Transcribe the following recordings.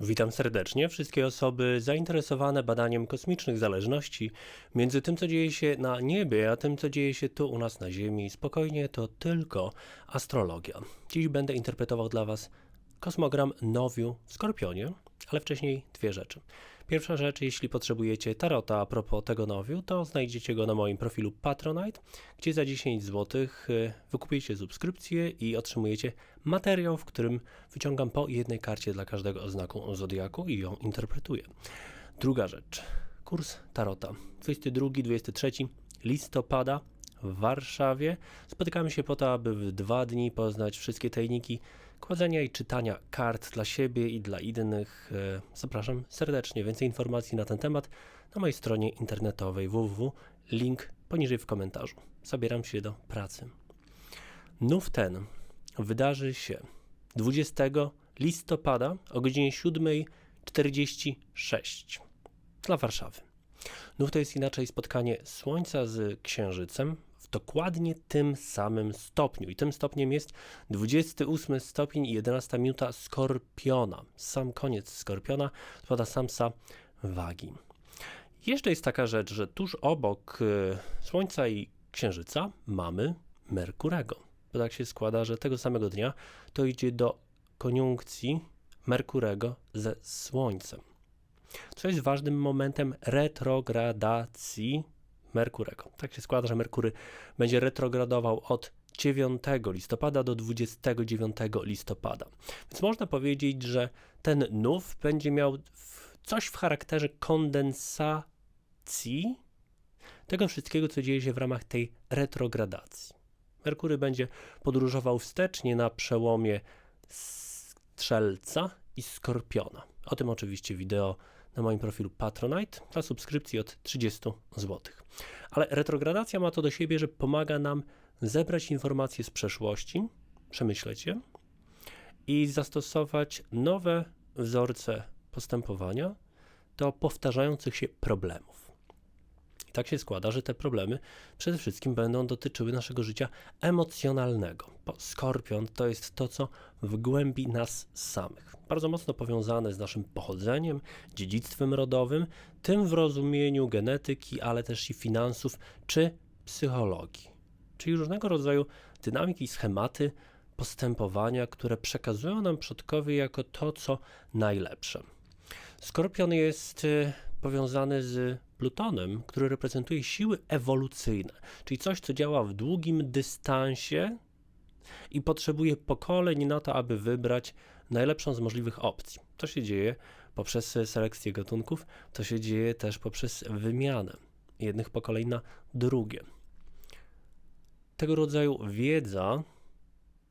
Witam serdecznie wszystkie osoby zainteresowane badaniem kosmicznych zależności między tym, co dzieje się na niebie, a tym, co dzieje się tu u nas na Ziemi. Spokojnie, to tylko astrologia. Dziś będę interpretował dla Was kosmogram Nowiu w Skorpionie, ale wcześniej dwie rzeczy. Pierwsza rzecz, jeśli potrzebujecie tarota a propos tego nowiu, to znajdziecie go na moim profilu Patronite, gdzie za 10 zł wykupujecie subskrypcję i otrzymujecie materiał, w którym wyciągam po jednej karcie dla każdego znaku zodiaku i ją interpretuję. Druga rzecz, kurs tarota. 22-23 listopada w Warszawie. Spotykamy się po to, aby w dwa dni poznać wszystkie tajniki kładzenia i czytania kart dla siebie i dla innych. E, zapraszam serdecznie. Więcej informacji na ten temat na mojej stronie internetowej www. Link poniżej w komentarzu. Zabieram się do pracy. Nów ten wydarzy się 20 listopada o godzinie 7.46 dla Warszawy. Nów to jest inaczej spotkanie Słońca z Księżycem w dokładnie tym samym stopniu. I tym stopniem jest 28 stopień i 11 minuta Skorpiona. Sam koniec Skorpiona spada samsa wagi. Jeszcze jest taka rzecz, że tuż obok y, Słońca i Księżyca mamy Merkurego. To tak się składa, że tego samego dnia to idzie do koniunkcji Merkurego ze Słońcem. Co jest ważnym momentem retrogradacji Merkurego. Tak się składa, że Merkury będzie retrogradował od 9 listopada do 29 listopada. Więc można powiedzieć, że ten nów będzie miał coś w charakterze kondensacji tego wszystkiego, co dzieje się w ramach tej retrogradacji. Merkury będzie podróżował wstecznie na przełomie Strzelca i Skorpiona. O tym oczywiście wideo na moim profilu Patronite dla subskrypcji od 30 zł. Ale retrogradacja ma to do siebie, że pomaga nam zebrać informacje z przeszłości, przemyśleć je i zastosować nowe wzorce postępowania do powtarzających się problemów tak się składa, że te problemy przede wszystkim będą dotyczyły naszego życia emocjonalnego. Bo skorpion to jest to, co w głębi nas samych. Bardzo mocno powiązane z naszym pochodzeniem, dziedzictwem rodowym, tym w rozumieniu genetyki, ale też i finansów czy psychologii. Czyli różnego rodzaju dynamiki i schematy postępowania, które przekazują nam przodkowie jako to, co najlepsze. Skorpion jest y, powiązany z Plutonem, który reprezentuje siły ewolucyjne, czyli coś, co działa w długim dystansie i potrzebuje pokoleń na to, aby wybrać najlepszą z możliwych opcji. To się dzieje poprzez selekcję gatunków, to się dzieje też poprzez wymianę jednych pokoleń na drugie. Tego rodzaju wiedza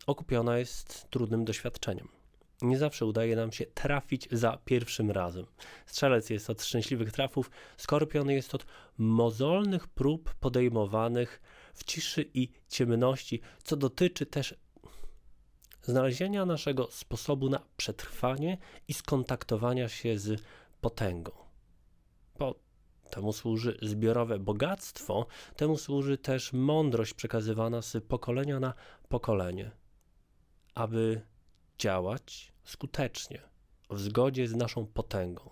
okupiona jest trudnym doświadczeniem nie zawsze udaje nam się trafić za pierwszym razem. Strzelec jest od szczęśliwych trafów, skorpion jest od mozolnych prób podejmowanych w ciszy i ciemności, co dotyczy też znalezienia naszego sposobu na przetrwanie i skontaktowania się z potęgą. Bo temu służy zbiorowe bogactwo, temu służy też mądrość przekazywana z pokolenia na pokolenie, aby działać skutecznie, w zgodzie z naszą potęgą,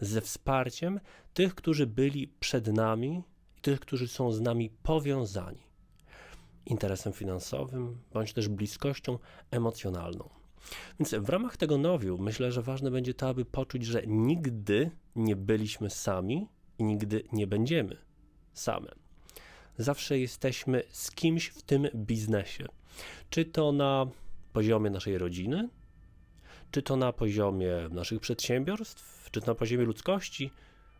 ze wsparciem tych, którzy byli przed nami i tych, którzy są z nami powiązani interesem finansowym bądź też bliskością emocjonalną. Więc w ramach tego nowiu myślę, że ważne będzie to, aby poczuć, że nigdy nie byliśmy sami i nigdy nie będziemy same. Zawsze jesteśmy z kimś w tym biznesie. Czy to na poziomie naszej rodziny, czy to na poziomie naszych przedsiębiorstw, czy to na poziomie ludzkości,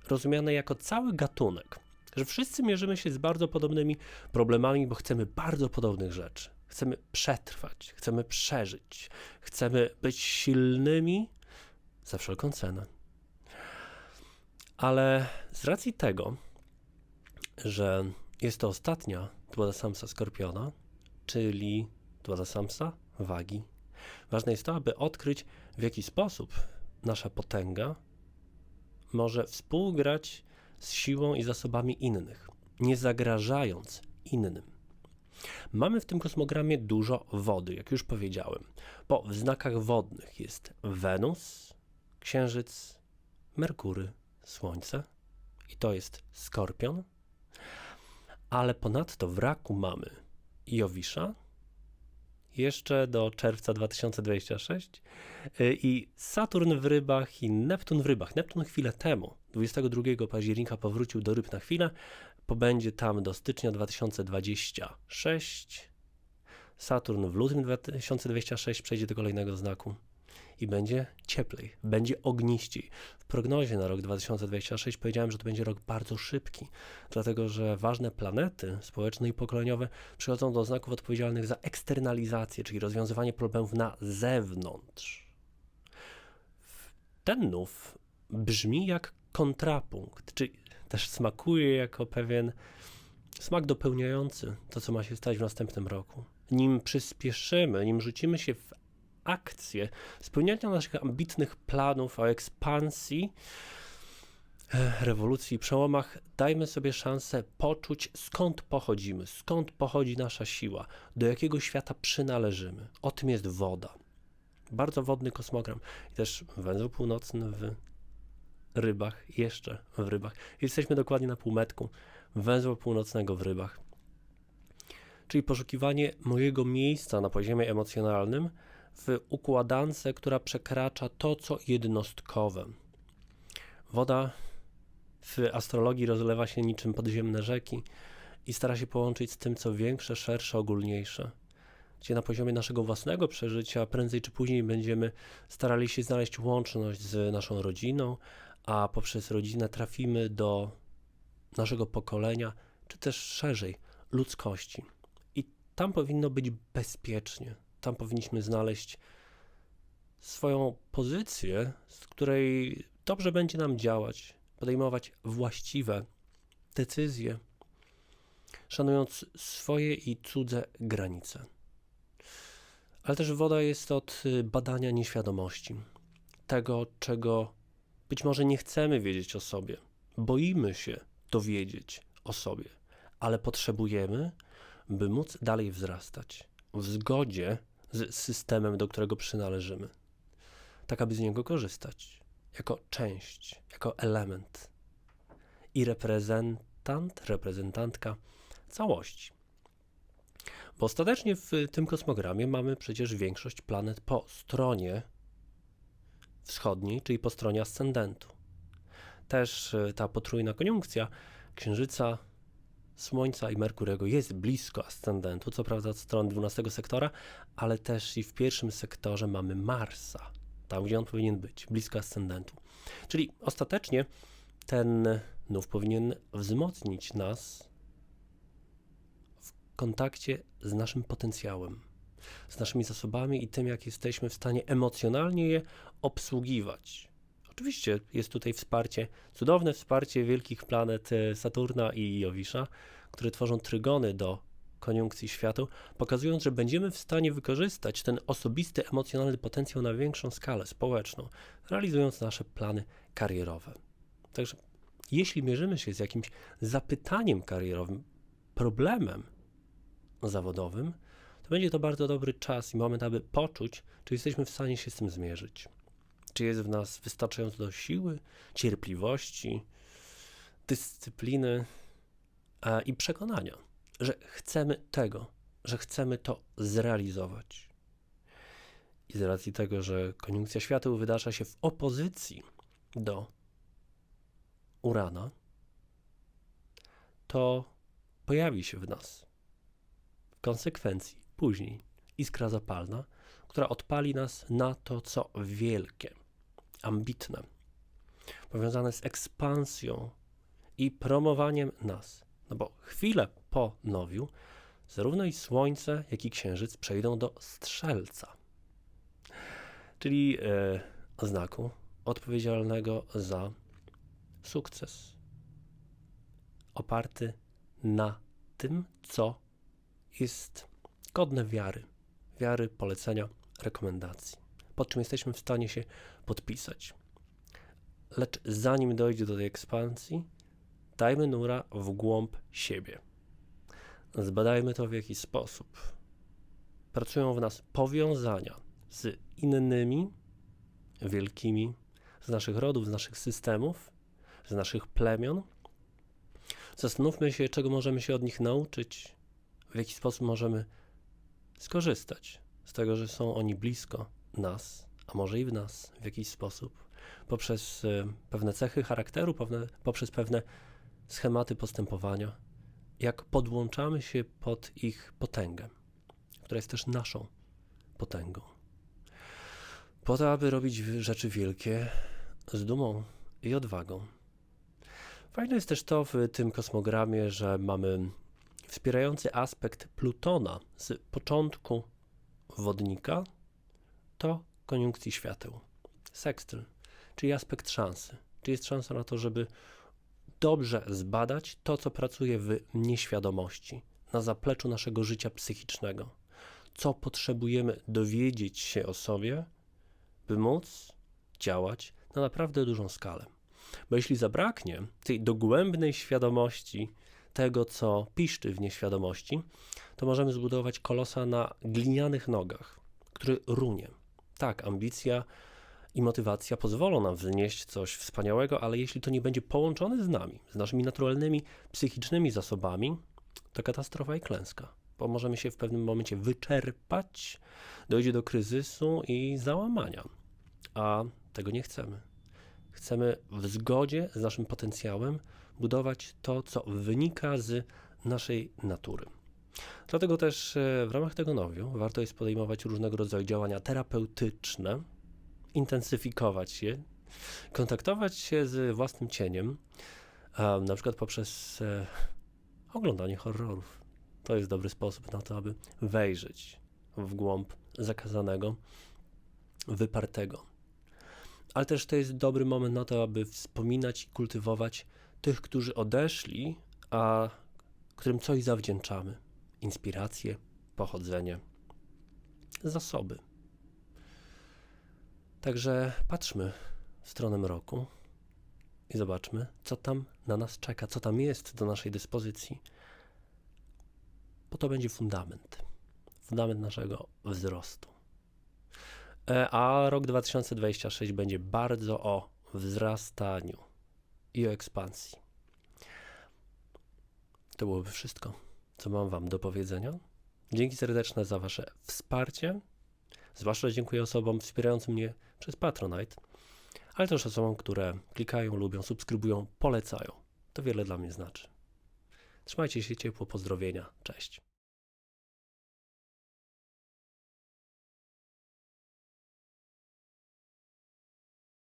rozumiane jako cały gatunek. Że wszyscy mierzymy się z bardzo podobnymi problemami, bo chcemy bardzo podobnych rzeczy. Chcemy przetrwać, chcemy przeżyć, chcemy być silnymi za wszelką cenę. Ale z racji tego, że jest to ostatnia dwada samsa skorpiona, czyli dwada samsa wagi. Ważne jest to, aby odkryć, w jaki sposób nasza potęga może współgrać z siłą i zasobami innych, nie zagrażając innym. Mamy w tym kosmogramie dużo wody, jak już powiedziałem, w znakach wodnych jest Wenus, Księżyc, Merkury, Słońce i to jest Skorpion. Ale ponadto w raku mamy Jowisza jeszcze do czerwca 2026 y, i Saturn w rybach i Neptun w rybach. Neptun chwilę temu, 22 października powrócił do ryb na chwilę, pobędzie tam do stycznia 2026. Saturn w lutym 2026 przejdzie do kolejnego znaku i będzie cieplej, będzie ogniściej. W prognozie na rok 2026 powiedziałem, że to będzie rok bardzo szybki, dlatego że ważne planety społeczne i pokoleniowe przychodzą do znaków odpowiedzialnych za eksternalizację, czyli rozwiązywanie problemów na zewnątrz. Ten nów brzmi jak kontrapunkt, czy też smakuje jako pewien smak dopełniający to, co ma się stać w następnym roku. Nim przyspieszymy, nim rzucimy się w akcję spełniania naszych ambitnych planów o ekspansji, e, rewolucji i przełomach, dajmy sobie szansę poczuć, skąd pochodzimy, skąd pochodzi nasza siła, do jakiego świata przynależymy. O tym jest woda. Bardzo wodny kosmogram. I też węzeł północny w rybach, jeszcze w rybach. Jesteśmy dokładnie na półmetku węzła północnego w rybach. Czyli poszukiwanie mojego miejsca na poziomie emocjonalnym w układance, która przekracza to, co jednostkowe. Woda w astrologii rozlewa się niczym podziemne rzeki i stara się połączyć z tym, co większe, szersze, ogólniejsze. Gdzie na poziomie naszego własnego przeżycia prędzej czy później będziemy starali się znaleźć łączność z naszą rodziną, a poprzez rodzinę trafimy do naszego pokolenia, czy też szerzej ludzkości. I tam powinno być bezpiecznie. Tam powinniśmy znaleźć swoją pozycję, z której dobrze będzie nam działać, podejmować właściwe decyzje, szanując swoje i cudze granice. Ale też woda jest od badania nieświadomości, tego, czego być może nie chcemy wiedzieć o sobie, boimy się dowiedzieć o sobie, ale potrzebujemy, by móc dalej wzrastać w zgodzie z systemem, do którego przynależymy, tak aby z niego korzystać jako część, jako element i reprezentant, reprezentantka całości. Bo ostatecznie w tym kosmogramie mamy przecież większość planet po stronie wschodniej, czyli po stronie ascendentu. Też e, ta potrójna koniunkcja Księżyca, Słońca i Merkurego jest blisko ascendentu, co prawda od strony 12 sektora, ale też i w pierwszym sektorze mamy Marsa, tam gdzie on powinien być, blisko ascendentu. Czyli ostatecznie ten nów powinien wzmocnić nas w kontakcie z naszym potencjałem, z naszymi zasobami i tym, jak jesteśmy w stanie emocjonalnie je obsługiwać. Oczywiście jest tutaj wsparcie, cudowne wsparcie wielkich planet e, Saturna i Jowisza, które tworzą trygony do koniunkcji światu, pokazując, że będziemy w stanie wykorzystać ten osobisty, emocjonalny potencjał na większą skalę społeczną, realizując nasze plany karierowe. Także jeśli mierzymy się z jakimś zapytaniem karierowym, problemem zawodowym, to będzie to bardzo dobry czas i moment, aby poczuć, czy jesteśmy w stanie się z tym zmierzyć. Czy jest w nas wystarczająco siły, cierpliwości, dyscypliny a, i przekonania, że chcemy tego, że chcemy to zrealizować. I z racji tego, że koniunkcja świateł wydarza się w opozycji do Urana, to pojawi się w nas w konsekwencji później iskra zapalna, która odpali nas na to, co wielkie, ambitne, powiązane z ekspansją i promowaniem nas. No bo chwilę po nowiu zarówno i Słońce, jak i Księżyc przejdą do Strzelca, czyli e, znaku odpowiedzialnego za sukces, oparty na tym, co jest godne wiary, wiary, polecenia, rekomendacji, pod czym jesteśmy w stanie się podpisać. Lecz zanim dojdzie do tej ekspansji, dajmy nura w głąb siebie. Zbadajmy to w jaki sposób. Pracują w nas powiązania z innymi wielkimi, z naszych rodów, z naszych systemów, z naszych plemion. Zastanówmy się, czego możemy się od nich nauczyć, w jaki sposób możemy skorzystać z tego, że są oni blisko nas, a może i w nas w jakiś sposób, poprzez e, pewne cechy charakteru, pewne, poprzez pewne schematy postępowania, jak podłączamy się pod ich potęgę, która jest też naszą potęgą. Po to, aby robić rzeczy wielkie z dumą i odwagą. Fajne jest też to w tym kosmogramie, że mamy wspierający aspekt Plutona z początku wodnika to koniunkcji świateł. Sekstyl, czyli aspekt szansy. Czy jest szansa na to, żeby dobrze zbadać to, co pracuje w nieświadomości, na zapleczu naszego życia psychicznego. Co potrzebujemy dowiedzieć się o sobie, by móc działać na naprawdę dużą skalę. Bo jeśli zabraknie tej dogłębnej świadomości tego, co piszczy w nieświadomości, to możemy zbudować kolosa na glinianych nogach, który runie. Tak, ambicja i motywacja pozwolą nam wznieść coś wspaniałego, ale jeśli to nie będzie połączone z nami, z naszymi naturalnymi psychicznymi zasobami, to katastrofa i klęska, bo możemy się w pewnym momencie wyczerpać, dojdzie do kryzysu i załamania, a tego nie chcemy. Chcemy w zgodzie z naszym potencjałem budować to, co wynika z naszej natury. Dlatego też e, w ramach tego nowiu warto jest podejmować różnego rodzaju działania terapeutyczne, intensyfikować je, kontaktować się z własnym cieniem, na przykład poprzez e, oglądanie horrorów. To jest dobry sposób na to, aby wejrzeć w głąb zakazanego, wypartego. Ale też to jest dobry moment na to, aby wspominać i kultywować tych, którzy odeszli, a którym coś zawdzięczamy. Inspiracje, pochodzenie, zasoby. Także patrzmy w stronę mroku i zobaczmy, co tam na nas czeka, co tam jest do naszej dyspozycji. Bo to będzie fundament. Fundament naszego wzrostu. E, a rok 2026 będzie bardzo o wzrastaniu i o ekspansji. To byłoby wszystko, co mam Wam do powiedzenia. Dzięki serdeczne za Wasze wsparcie. Zwłaszcza dziękuję osobom wspierającym mnie przez Patronite, ale też osobom, które klikają, lubią, subskrybują, polecają. To wiele dla mnie znaczy. Trzymajcie się ciepło, pozdrowienia. Cześć.